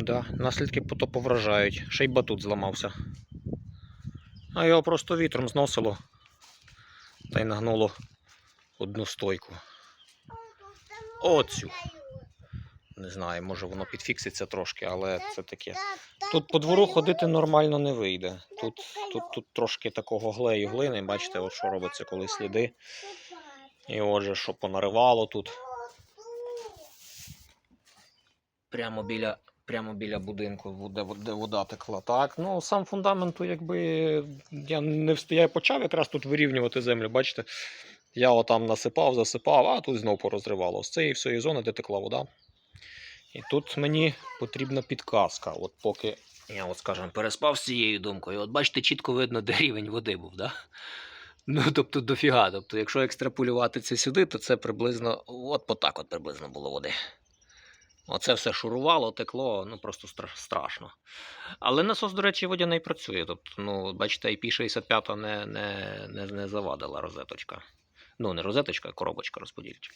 Да, наслідки потопу вражають. Ще й батут зламався. А його просто вітром зносило та й нагнуло одну стойку. Оцю. Не знаю, може воно підфікситься трошки, але це таке. Тут по двору ходити нормально не вийде. Тут, тут, тут трошки такого глею глини, бачите, от що робиться, коли сліди. І отже, що понаривало тут. Прямо біля, прямо біля будинку, де, де вода текла. Так, ну сам фундаменту, якби я не я почав якраз тут вирівнювати землю, бачите. Я отам насипав, засипав, а тут знов порозривало. З цієї всієї зони, де текла вода. І тут мені потрібна підказка. От поки я, от скажімо, переспав з цією думкою. От бачите, чітко видно, де рівень води був, да? Ну, тобто дофіга. Тобто, якщо екстраполювати це сюди, то це приблизно, от по так от приблизно було води. Оце все шурувало, текло, ну просто страшно. Але насос, до речі, водяний працює. Тобто, ну, бачите, IP65 не, не, не, не завадила розеточка. Ну, не розеточка, а коробочка розподільча.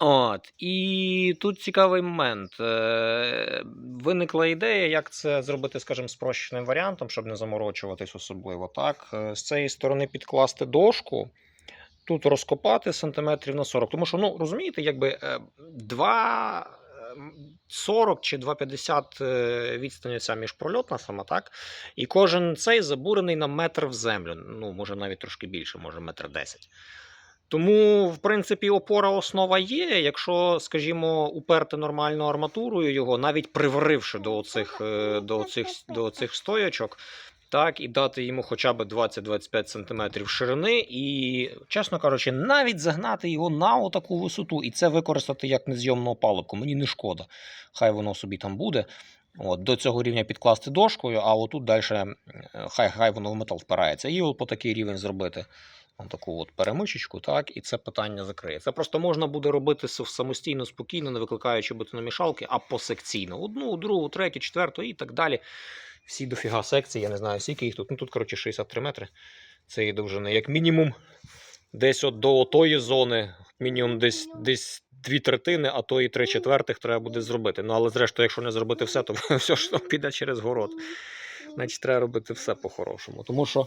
От, і тут цікавий момент. Е, Виникла ідея, як це зробити, скажімо, спрощеним варіантом, щоб не заморочуватись особливо. Так? Е, З цієї сторони підкласти дошку, тут розкопати сантиметрів на 40. Тому що, ну, розумієте, якби е, 2,40 чи 2,50 е, відстань ця міжпрольотна сама, так? І кожен цей забурений на метр в землю. Ну, може навіть трошки більше, може метр 10. Тому, в принципі, опора основа є. Якщо, скажімо, уперти нормально арматурою його, навіть приваривши до оцих, е, до оцих, до оцих стоячок, так, і дати йому хоча б 20-25 см ширини, і, чесно кажучи, навіть загнати його на отаку висоту, і це використати як незйомну опалубку, мені не шкода. Хай воно собі там буде. От, до цього рівня підкласти дошкою, а отут далі хай, хай воно в метал впирається. І от по такий рівень зробити таку от перемичечку, так, і це питання закриє. Це просто можна буде робити самостійно, спокійно, не викликаючи бетономішалки, а посекційно. Одну, другу, третю, четверту і так далі. Всі дофіга секцій, я не знаю, скільки їх тут. Ну тут, коротше, 63 метри. Це є довжини. Як мінімум, десь от до тої зони, мінімум десь, десь дві третини, а то і три четвертих треба буде зробити. Ну, але зрештою, якщо не зробити все, то все ж піде через город. Значить, треба робити все по-хорошому. Тому що,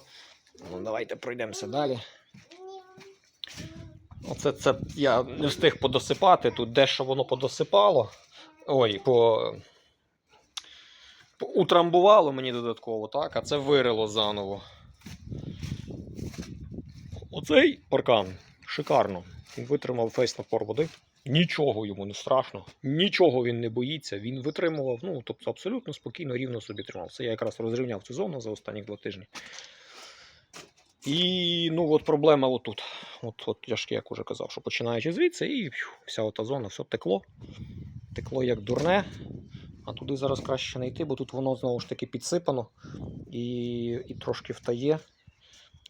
ну, давайте пройдемося далі. Оце це я не встиг подосипати. Тут дещо воно подосипало. Ой, по утрамбувало мені додатково, так, а це вирило заново. Оцей паркан шикарно. Він витримав весь напор води. Нічого йому не страшно, нічого він не боїться. Він витримував, ну тобто абсолютно спокійно, рівно собі тримав. Це я якраз розрівняв цю зону за останні два тижні. І ну от проблема отут. От, от я ж як уже казав, що починаючи звідси, і вся ота зона, все текло. Текло як дурне. А туди зараз краще не йти, бо тут воно знову ж таки підсипано і, і трошки втає.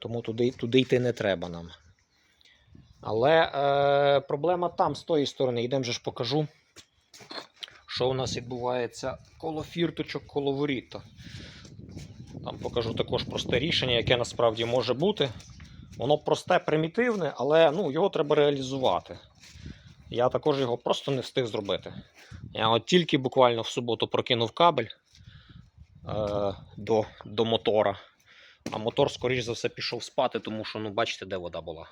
Тому туди, туди йти не треба нам. Але е, проблема там, з тої сторони, йдемо ж покажу, що у нас відбувається коло фірточок, коло воріта. Там покажу також просте рішення, яке насправді може бути. Воно просте, примітивне, але ну, його треба реалізувати. Я також його просто не встиг зробити. Я от тільки буквально в суботу прокинув кабель е, до, до мотора. А мотор, скоріш за все, пішов спати, тому що, ну, бачите, де вода була.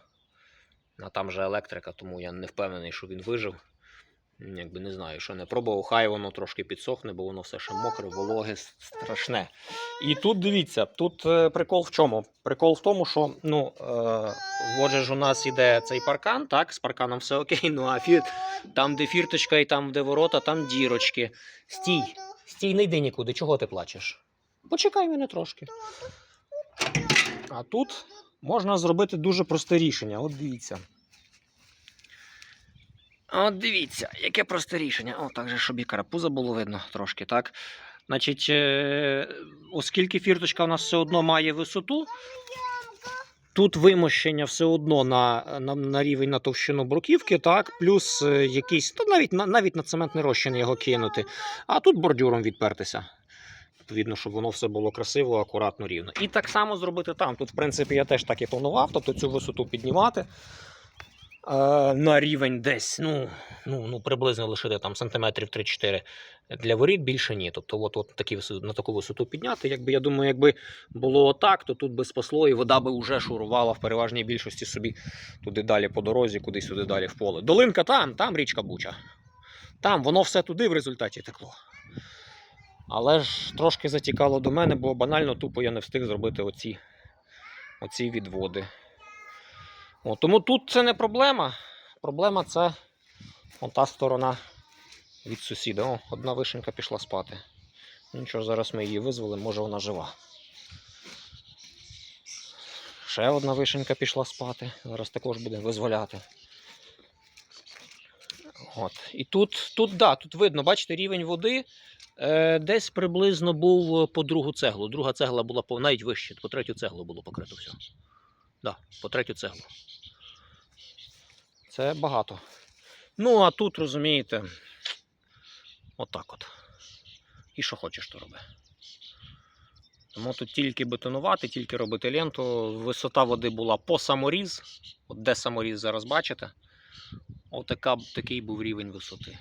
А там же електрика, тому я не впевнений, що він вижив. Якби не знаю, що не пробував. Хай воно трошки підсохне, бо воно все ще мокре, вологе, страшне. І тут дивіться, тут е, прикол в чому? Прикол в тому, що ну, е, отже ж у нас іде цей паркан, так, з парканом все окей, ну а фір, там, де фірточка і там, де ворота, там дірочки. Стій, стій, не йди нікуди, чого ти плачеш? Почекай мене трошки. А тут можна зробити дуже просте рішення. От дивіться. От дивіться, яке просте рішення. О, так же, щоб і карапуза було видно трошки, так? Значить, е, оскільки фірточка у нас все одно має висоту, тут вимощення все одно на, на, на рівень на товщину бруківки, так, плюс е, якийсь, то навіть, на- навіть на цементний розчин його кинути, а тут бордюром відпертися. Відповідно, щоб воно все було красиво, акуратно, рівно. І так само зробити там. Тут, в принципі, я теж так і планував, тобто цю висоту піднімати. На рівень десь, ну, ну, ну приблизно лишити там сантиметрів 3-4 для воріт більше ні. Тобто, от, от такі, на таку висоту підняти. Якби я думаю, якби було отак, то тут би спасло, і вода би вже шурувала в переважній більшості собі туди далі по дорозі, кудись сюди далі в поле. Долинка там, там річка Буча. Там воно все туди в результаті текло. Але ж трошки затікало до мене, бо банально тупо я не встиг зробити оці, оці відводи. О, тому тут це не проблема. Проблема це ота сторона від сусіда. О, одна вишенька пішла спати. Ну Нічого, зараз ми її визвали, може вона жива. Ще одна вишенька пішла спати. Зараз також будемо визволяти. От. І тут, тут, да, тут видно, бачите, рівень води е, десь приблизно був по другу цеглу. Друга цегла була навіть вище, по третю цеглу було покрито все. Да, по третю цеглу. Це багато. Ну, а тут, розумієте, отак от. І що хочеш, то роби. Тому тут тільки бетонувати, тільки робити ленту. Висота води була по саморіз. От де саморіз зараз бачите. Отака, такий був рівень висоти,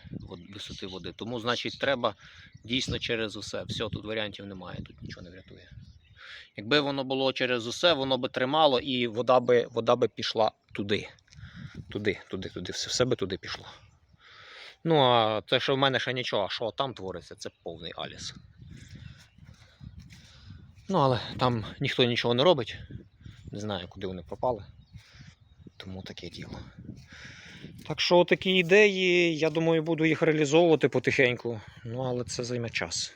висоти води. Тому, значить, треба дійсно через усе. Все, тут варіантів немає, тут нічого не врятує. Якби воно було через усе, воно би тримало і вода би, вода би пішла туди. Туди, туди, туди, все, все би туди пішло. Ну, а те, що в мене ще нічого, а що там твориться, це повний аліс. Ну, але там ніхто нічого не робить. Не знаю, куди вони пропали. Тому таке діло. Так що такі ідеї, я думаю, буду їх реалізовувати потихеньку. Ну, але це займе час.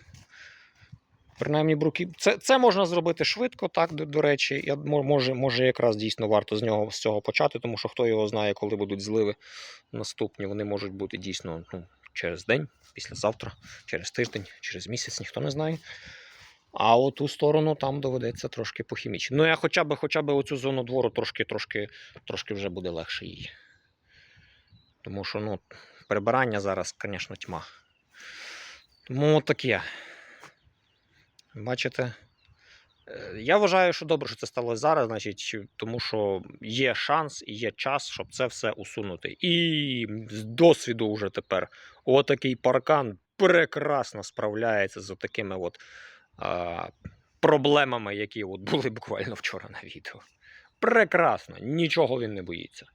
Принаймні, бруки... це, це можна зробити швидко, так, до, до речі. Я, може, може, якраз дійсно варто з нього з цього почати, тому що хто його знає, коли будуть зливи наступні, вони можуть бути дійсно ну, через день, післязавтра, через тиждень, через місяць, ніхто не знає. А от ту сторону там доведеться трошки похімічити. Ну, я хоча б, хоча б оцю зону двору трошки, трошки, трошки вже буде легше її. Тому що ну, прибирання зараз, звісно, тьма. Тому таке. Бачите? Е, Я вважаю, що добре, що це сталося зараз, значить, тому що є шанс і є час, щоб це все усунути. І з досвіду вже тепер отакий паркан прекрасно справляється з такими от а, проблемами, які от були буквально вчора на відео. Прекрасно, нічого він не боїться.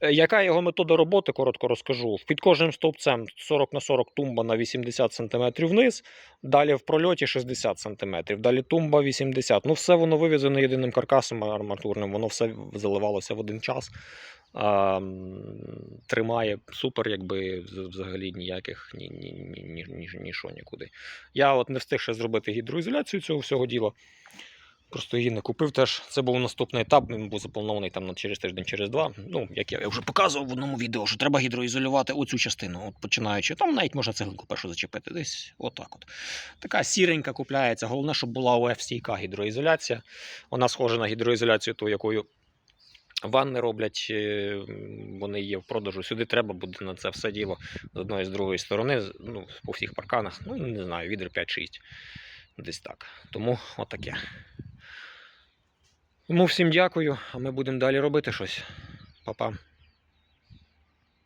Е, Яка його метода роботи, коротко розкажу. Під кожним стовпцем 40 на 40 тумба на 80 см вниз, далі в прольоті 60 см, далі тумба 80 Ну, все воно вивезено єдиним каркасом арматурним, воно все заливалося в один час. А, тримає супер, якби взагалі ніяких ні, ні, ні, ні, ні, ні, що нікуди. Я от не встиг ще зробити гідроізоляцію цього всього діла. Просто її не купив теж. Це був наступний етап, він був запланований там через тиждень, через два. Ну, як я вже показував в одному відео, що треба гідроізолювати оцю частину, от починаючи. Там навіть можна цеглинку першу зачепити. Десь отак от. Така сіренька купляється. Головне, щоб була ОФ-стійка гідроізоляція. Вона схожа на гідроізоляцію, ту, якою ванни роблять, е, вони є в продажу. Сюди треба буде на це все діло з одної з другої сторони, ну, по всіх парканах. Ну, не знаю, відер 5-6. Десь так. Тому отаке. Тому всім дякую, а ми будемо далі робити щось. Па-па.